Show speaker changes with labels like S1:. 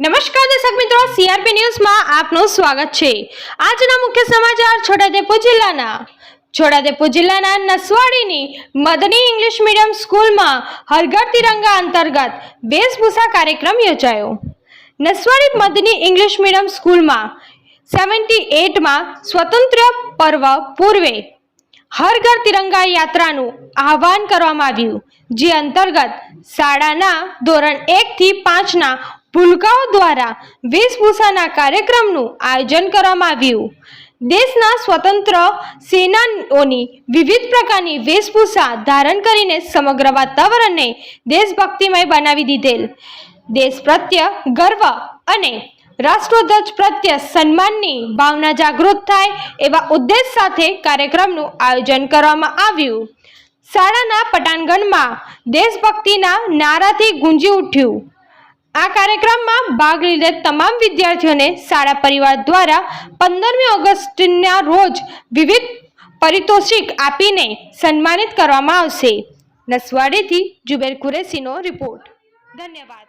S1: TRP ન્યૂઝમાં આપનું સ્વાગત છે. આજના મુખ્ય સમાચાર છોટાદેપુર જિલ્લાના. છોટાદેપુર જિલ્લાના નસવાડીની મદની ઇંગ્લિશ મીડિયમ સ્કૂલમાં હરઘર તિરંગા અંતર્ગત વેશભૂષા કાર્યક્રમ યોજાયો. નસવાડી મદની ઇંગ્લિશ મીડિયમ સ્કૂલમાં સેવન્ટી એટમાં સ્વતંત્ર પર્વ પૂર્વે હર ઘર તિરંગા યાત્રાનું આહવાન કરવામાં આવ્યું, જે અંતર્ગત શાળાના ધોરણ એકથી પાંચના ભૂલકાઓ દ્વારા વેશભૂષાના કાર્યક્રમનું આયોજન કરવામાં આવ્યું. દેશના સ્વતંત્ર સેનાઓની વિવિધ પ્રકારની વેશભૂષા ધારણ કરીને સમગ્ર વાતાવરણને દેશભક્તિમય બનાવી દીધેલ. દેશ પ્રત્યે ગર્વ અને રાષ્ટ્રધ્વજ પ્રત્યે સન્માનની ભાવના જાગૃત થાય એવા ઉદ્દેશ સાથે કાર્યક્રમનું આયોજન કરવામાં આવ્યું. શાળાના પટાંગણમાં દેશભક્તિના નારાથી ગુંજી ઉઠ્યું. આ કાર્યક્રમમાં ભાગ લીધેલ તમામ વિદ્યાર્થીઓને શાળા પરિવાર દ્વારા પંદરમી ઓગસ્ટના રોજ વિવિધ પારિતોષિક આપીને સન્માનિત કરવામાં આવશે. નસવાડીથી જુબેર કુરેશીનો રિપોર્ટ. ધન્યવાદ.